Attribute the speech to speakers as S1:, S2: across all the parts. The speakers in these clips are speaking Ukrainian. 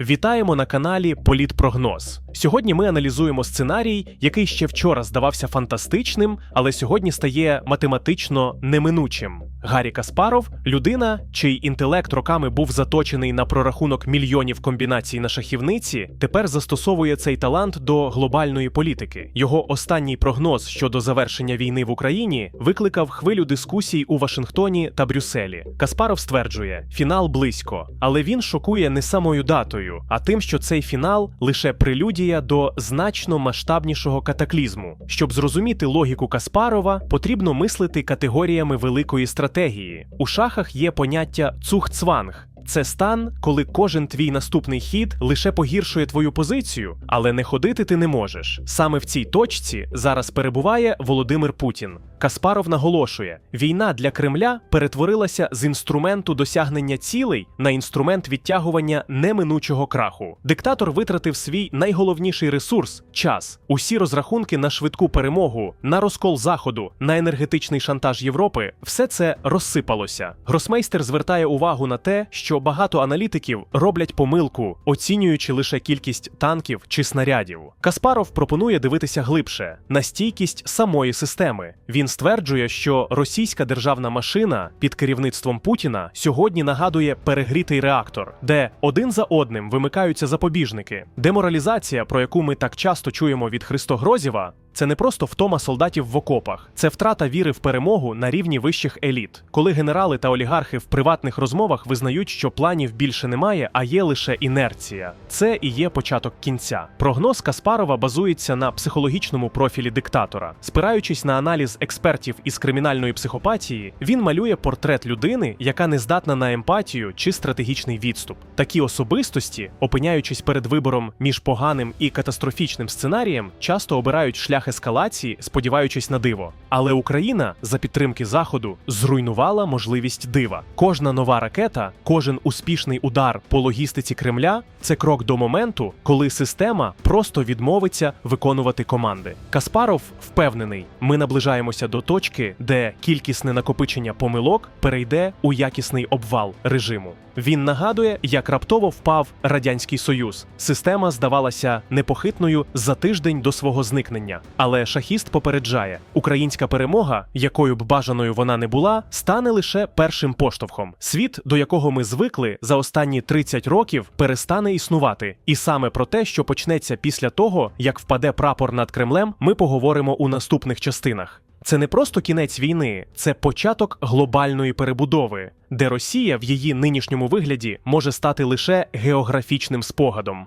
S1: Вітаємо на каналі Політпрогноз. Сьогодні ми аналізуємо сценарій, який ще вчора здавався фантастичним, але сьогодні стає математично неминучим. Гаррі Каспаров людина, чий інтелект роками був заточений на прорахунок мільйонів комбінацій на шахівниці, тепер застосовує цей талант до глобальної політики. Його останній прогноз щодо завершення війни в Україні викликав хвилю дискусій у Вашингтоні та Брюсселі. Каспаров стверджує, фінал близько, але він шокує не самою датою, а тим, що цей фінал лише прелюдія до значно масштабнішого катаклізму. Щоб зрозуміти логіку Каспарова, потрібно мислити категоріями великої стратегії. У шахах є поняття цух-цванг. Це стан, коли кожен твій наступний хід лише погіршує твою позицію, але не ходити ти не можеш. Саме в цій точці зараз перебуває Володимир Путін. Каспаров наголошує: війна для Кремля перетворилася з інструменту досягнення цілей на інструмент відтягування неминучого краху. Диктатор витратив свій найголовніший ресурс час. Усі розрахунки на швидку перемогу, на розкол заходу, на енергетичний шантаж Європи. Все це розсипалося. Гросмейстер звертає увагу на те, що багато аналітиків роблять помилку, оцінюючи лише кількість танків чи снарядів. Каспаров пропонує дивитися глибше на стійкість самої системи. Він стверджує, що російська державна машина під керівництвом Путіна сьогодні нагадує перегрітий реактор, де один за одним вимикаються запобіжники. Деморалізація, про яку ми так часто чуємо від Христогрозєва, це не просто втома солдатів в окопах, це втрата віри в перемогу на рівні вищих еліт, коли генерали та олігархи в приватних розмовах визнають, що планів більше немає, а є лише інерція. Це і є початок кінця. Прогноз Каспарова базується на психологічному профілі диктатора. Спираючись на аналіз експертів із кримінальної психопатії, він малює портрет людини, яка не здатна на емпатію чи стратегічний відступ. Такі особистості, опиняючись перед вибором між поганим і катастрофічним сценарієм, часто обирають шлях ескалації, сподіваючись на диво. Але Україна за підтримки Заходу зруйнувала можливість дива. Кожна нова ракета, кожен успішний удар по логістиці Кремля це крок до моменту, коли система просто відмовиться виконувати команди. Каспаров впевнений, ми наближаємося до точки, де кількісне накопичення помилок перейде у якісний обвал режиму. Він нагадує, як раптово впав радянський союз. Система здавалася непохитною за тиждень до свого зникнення. Але шахіст попереджає: українська перемога, якою б бажаною вона не була, стане лише першим поштовхом. Світ, до якого ми звикли за останні 30 років, перестане існувати. І саме про те, що почнеться після того, як впаде прапор над Кремлем, ми поговоримо у наступних частинах. Це не просто кінець війни, це початок глобальної перебудови, де Росія в її нинішньому вигляді може стати лише географічним спогадом.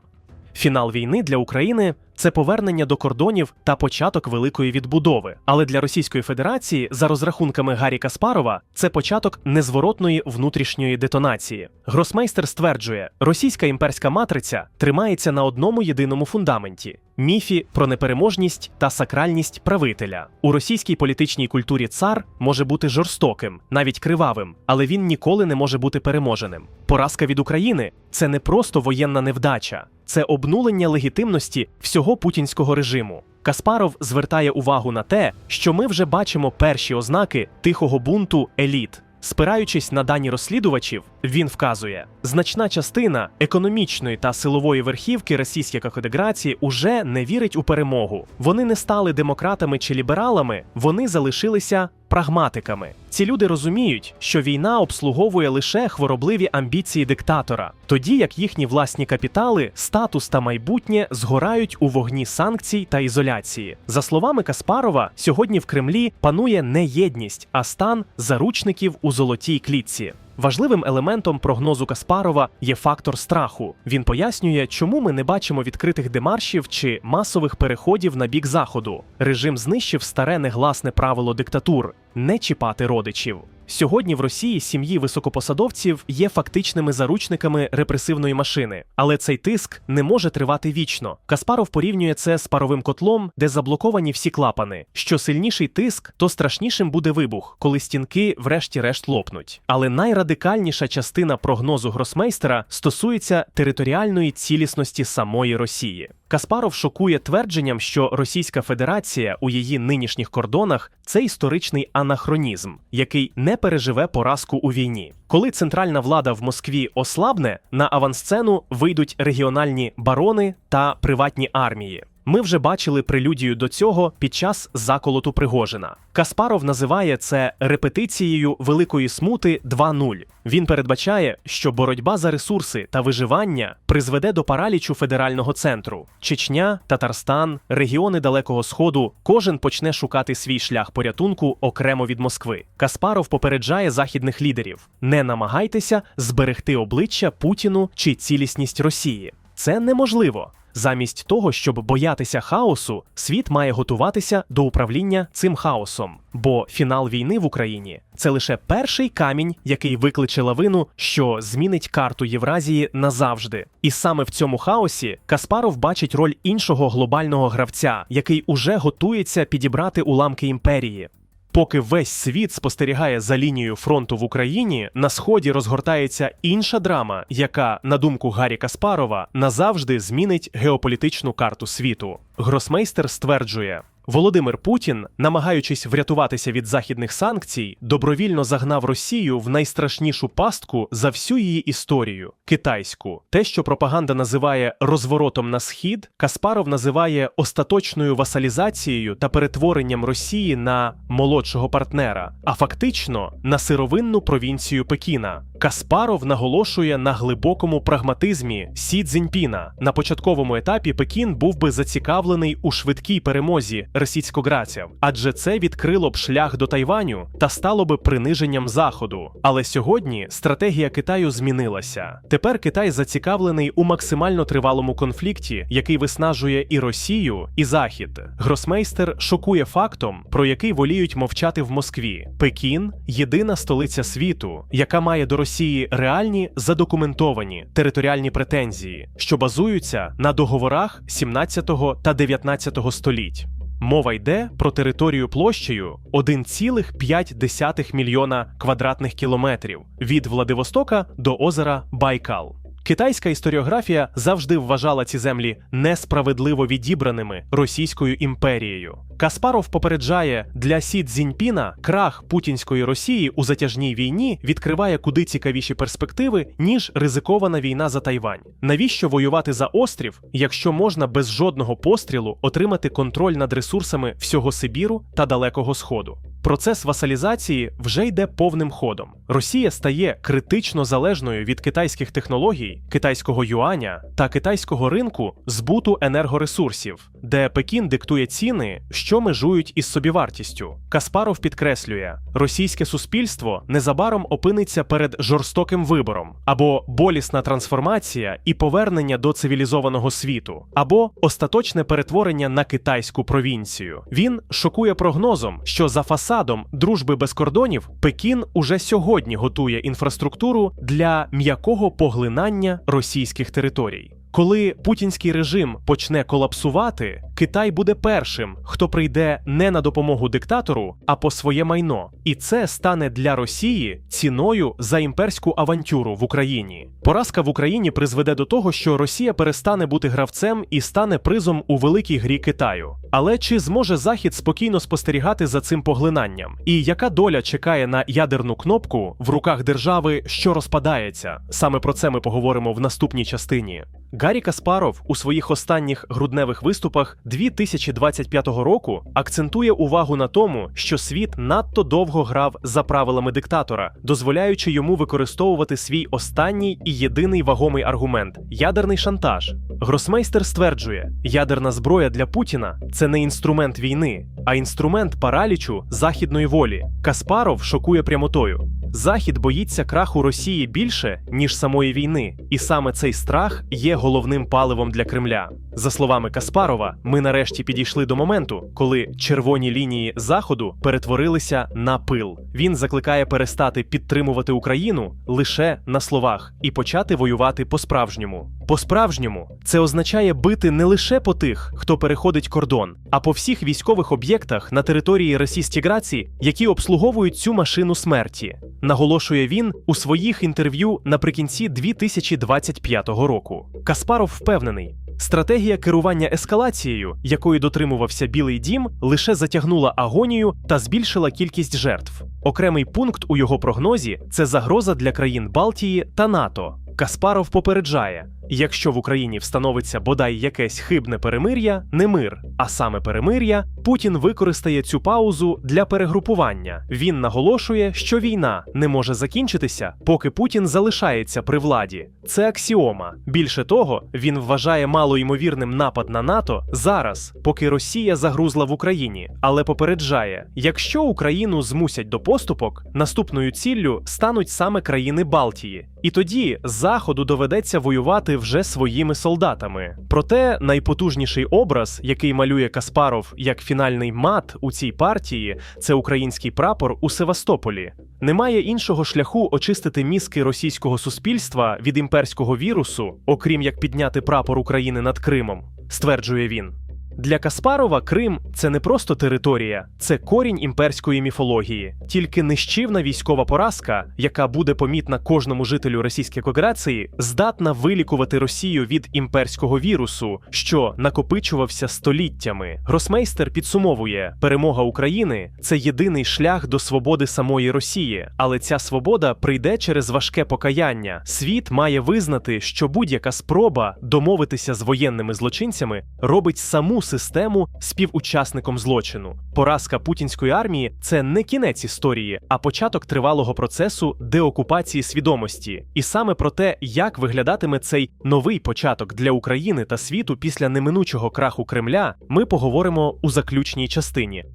S1: Фінал війни для України це повернення до кордонів та початок великої відбудови. Але для Російської Федерації, за розрахунками Гаррі Каспарова, це початок незворотної внутрішньої детонації. Гросмейстер стверджує, російська імперська матриця тримається на одному єдиному фундаменті. Міфі про непереможність та сакральність правителя у російській політичній культурі цар може бути жорстоким, навіть кривавим, але він ніколи не може бути переможеним. Поразка від України це не просто воєнна невдача, це обнулення легітимності всього путінського режиму. Каспаров звертає увагу на те, що ми вже бачимо перші ознаки тихого бунту еліт. Спираючись на дані розслідувачів, він вказує, значна частина економічної та силової верхівки російської конфедерації уже не вірить у перемогу. Вони не стали демократами чи лібералами, вони залишилися прагматиками. Ці люди розуміють, що війна обслуговує лише хворобливі амбіції диктатора, тоді як їхні власні капітали, статус та майбутнє згорають у вогні санкцій та ізоляції. За словами Каспарова, сьогодні в Кремлі панує не єдність, а стан заручників у золотій клітці. Важливим елементом прогнозу Каспарова є фактор страху. Він пояснює, чому ми не бачимо відкритих демаршів чи масових переходів на бік заходу. Режим знищив старе негласне правило диктатур не чіпати родичів. Сьогодні в Росії сім'ї високопосадовців є фактичними заручниками репресивної машини, але цей тиск не може тривати вічно. Каспаров порівнює це з паровим котлом, де заблоковані всі клапани. Що сильніший тиск, то страшнішим буде вибух, коли стінки врешті-решт лопнуть. Але найрадикальніша частина прогнозу гросмейстера стосується територіальної цілісності самої Росії. Каспаров шокує твердженням, що Російська Федерація у її нинішніх кордонах це історичний анахронізм, який не переживе поразку у війні. Коли центральна влада в Москві ослабне, на авансцену вийдуть регіональні барони та приватні армії. Ми вже бачили прелюдію до цього під час заколоту Пригожина. Каспаров називає це репетицією великої смути 2.0. Він передбачає, що боротьба за ресурси та виживання призведе до паралічу федерального центру. Чечня, Татарстан, регіони Далекого Сходу. Кожен почне шукати свій шлях порятунку окремо від Москви. Каспаров попереджає західних лідерів: не намагайтеся зберегти обличчя Путіну чи цілісність Росії. Це неможливо. Замість того, щоб боятися хаосу, світ має готуватися до управління цим хаосом. Бо фінал війни в Україні це лише перший камінь, який викличе лавину, що змінить карту Євразії назавжди. І саме в цьому хаосі Каспаров бачить роль іншого глобального гравця, який уже готується підібрати уламки імперії. Поки весь світ спостерігає за лінією фронту в Україні, на сході розгортається інша драма, яка, на думку Гаррі Каспарова, назавжди змінить геополітичну карту світу. Гросмейстер стверджує. Володимир Путін, намагаючись врятуватися від західних санкцій, добровільно загнав Росію в найстрашнішу пастку за всю її історію китайську. Те, що пропаганда називає розворотом на схід, Каспаров називає остаточною васалізацією та перетворенням Росії на молодшого партнера, а фактично на сировинну провінцію Пекіна. Каспаров наголошує на глибокому прагматизмі Сі Цзіньпіна. На початковому етапі Пекін був би зацікавлений у швидкій перемозі російськограців, адже це відкрило б шлях до Тайваню та стало би приниженням заходу. Але сьогодні стратегія Китаю змінилася. Тепер Китай зацікавлений у максимально тривалому конфлікті, який виснажує і Росію, і Захід. Гросмейстер шокує фактом, про який воліють мовчати в Москві. Пекін єдина столиця світу, яка має до Росії реальні задокументовані територіальні претензії, що базуються на договорах 17 та 19 століть. Мова йде про територію площею 1,5 мільйона квадратних кілометрів від Владивостока до озера Байкал. Китайська історіографія завжди вважала ці землі несправедливо відібраними Російською імперією. Каспаров попереджає, для Сі Цзіньпіна крах путінської Росії у затяжній війні відкриває куди цікавіші перспективи, ніж ризикована війна за Тайвань. Навіщо воювати за острів, якщо можна без жодного пострілу отримати контроль над ресурсами всього Сибіру та Далекого Сходу? Процес васалізації вже йде повним ходом. Росія стає критично залежною від китайських технологій, китайського юаня та китайського ринку збуту енергоресурсів, де Пекін диктує ціни, що межують із собівартістю. Каспаров підкреслює, російське суспільство незабаром опиниться перед жорстоким вибором або болісна трансформація і повернення до цивілізованого світу, або остаточне перетворення на китайську провінцію. Він шокує прогнозом, що за фасадом дружби без кордонів Пекін уже сьогодні готує інфраструктуру для м'якого поглинання російських територій. Коли путінський режим почне колапсувати, Китай буде першим, хто прийде не на допомогу диктатору, а по своє майно, і це стане для Росії ціною за імперську авантюру в Україні. Поразка в Україні призведе до того, що Росія перестане бути гравцем і стане призом у великій грі Китаю. Але чи зможе Захід спокійно спостерігати за цим поглинанням? І яка доля чекає на ядерну кнопку в руках держави, що розпадається? Саме про це ми поговоримо в наступній частині. Гаррі Каспаров у своїх останніх грудневих виступах 2025 року акцентує увагу на тому, що світ надто довго грав за правилами диктатора, дозволяючи йому використовувати свій останній і єдиний вагомий аргумент ядерний шантаж. Гросмейстер стверджує, ядерна зброя для Путіна це не інструмент війни, а інструмент паралічу західної волі. Каспаров шокує прямотою. Захід боїться краху Росії більше, ніж самої війни, і саме цей страх є головним паливом для Кремля. За словами Каспарова, ми нарешті підійшли до моменту, коли червоні лінії Заходу перетворилися на пил. Він закликає перестати підтримувати Україну лише на словах і почати воювати по-справжньому. По-справжньому це означає бити не лише по тих, хто переходить кордон, а по всіх військових об'єктах на території Російської Грації, які обслуговують цю машину смерті. Наголошує він у своїх інтерв'ю наприкінці 2025 року. Каспаров впевнений, Стратегія керування ескалацією, якої дотримувався Білий Дім, лише затягнула агонію та збільшила кількість жертв. Окремий пункт у його прогнозі це загроза для країн Балтії та НАТО. Каспаров попереджає: якщо в Україні встановиться бодай якесь хибне перемир'я, не мир, а саме перемир'я, Путін використає цю паузу для перегрупування. Він наголошує, що війна не може закінчитися, поки Путін залишається при владі. Це аксіома. Більше того, він вважає малоймовірним напад на НАТО зараз, поки Росія загрузла в Україні, але попереджає: якщо Україну змусять до поступок, наступною ціллю стануть саме країни Балтії. І тоді Заходу доведеться воювати вже своїми солдатами. Проте найпотужніший образ, який малює Каспаров як фінальний мат у цій партії, це український прапор у Севастополі. Немає іншого шляху очистити мізки російського суспільства від імперського вірусу, окрім як підняти прапор України над Кримом, стверджує він. Для Каспарова Крим це не просто територія, це корінь імперської міфології. Тільки нищівна військова поразка, яка буде помітна кожному жителю Російської Федерації, здатна вилікувати Росію від імперського вірусу, що накопичувався століттями. Гросмейстер підсумовує, перемога України це єдиний шлях до свободи самої Росії, але ця свобода прийде через важке покаяння. Світ має визнати, що будь-яка спроба домовитися з воєнними злочинцями робить саму систему співучасником злочину. Поразка путінської армії це не кінець історії, а початок тривалого процесу деокупації свідомості. І саме про те, як виглядатиме цей новий початок для України та світу після неминучого краху Кремля, ми поговоримо у заключній частині.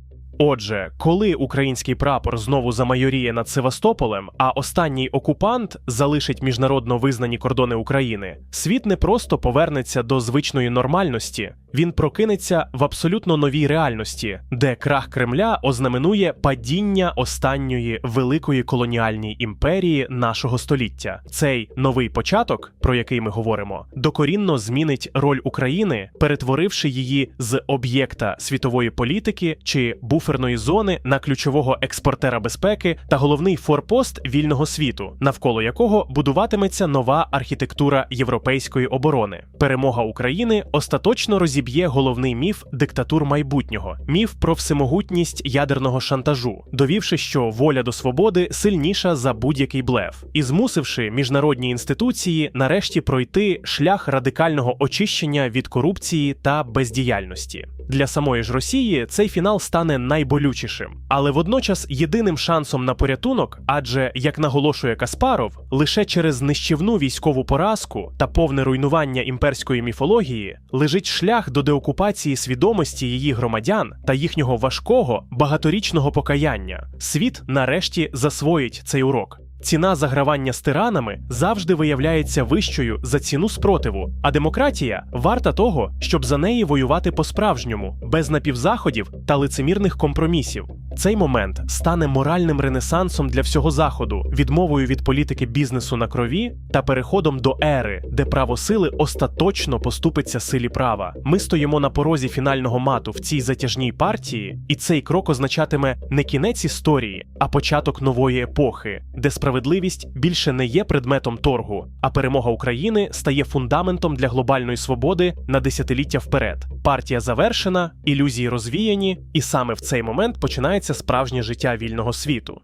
S1: Отже, коли український прапор знову замайоріє над Севастополем, а останній окупант залишить міжнародно визнані кордони України, світ не просто повернеться до звичної нормальності, він прокинеться в абсолютно новій реальності, де крах Кремля ознаменує падіння останньої великої колоніальної імперії нашого століття. Цей новий початок, про який ми говоримо, докорінно змінить роль України, перетворивши її з об'єкта світової політики чи буферної зони на ключового експортера безпеки та головний форпост вільного світу, навколо якого будуватиметься нова архітектура європейської оборони. Перемога України остаточно розіб'є головний міф диктатур майбутнього, міф про всемогутність ядерного шантажу, довівши, що воля до свободи сильніша за будь-який блеф, і змусивши міжнародні інституції нарешті пройти шлях радикального очищення від корупції та бездіяльності. Для самої ж Росії цей фінал стане найболючішим, але водночас єдиним шансом на порятунок, адже як наголошує Каспаров, лише через нищівну військову поразку та повне руйнування імперської міфології лежить шлях до деокупації свідомості її громадян та їхнього важкого багаторічного покаяння. Світ нарешті засвоїть цей урок. Ціна загравання з тиранами завжди виявляється вищою за ціну спротиву, а демократія варта того, щоб за неї воювати по-справжньому, без напівзаходів та лицемірних компромісів. Цей момент стане моральним ренесансом для всього заходу, відмовою від політики бізнесу на крові та переходом до ери, де право сили остаточно поступиться силі права. Ми стоїмо на порозі фінального мату в цій затяжній партії, і цей крок означатиме не кінець історії, а початок нової епохи, де справедливість більше не є предметом торгу, а перемога України стає фундаментом для глобальної свободи на десятиліття вперед. Партія завершена, ілюзії розвіяні, і саме в цей момент починається справжнє життя вільного світу.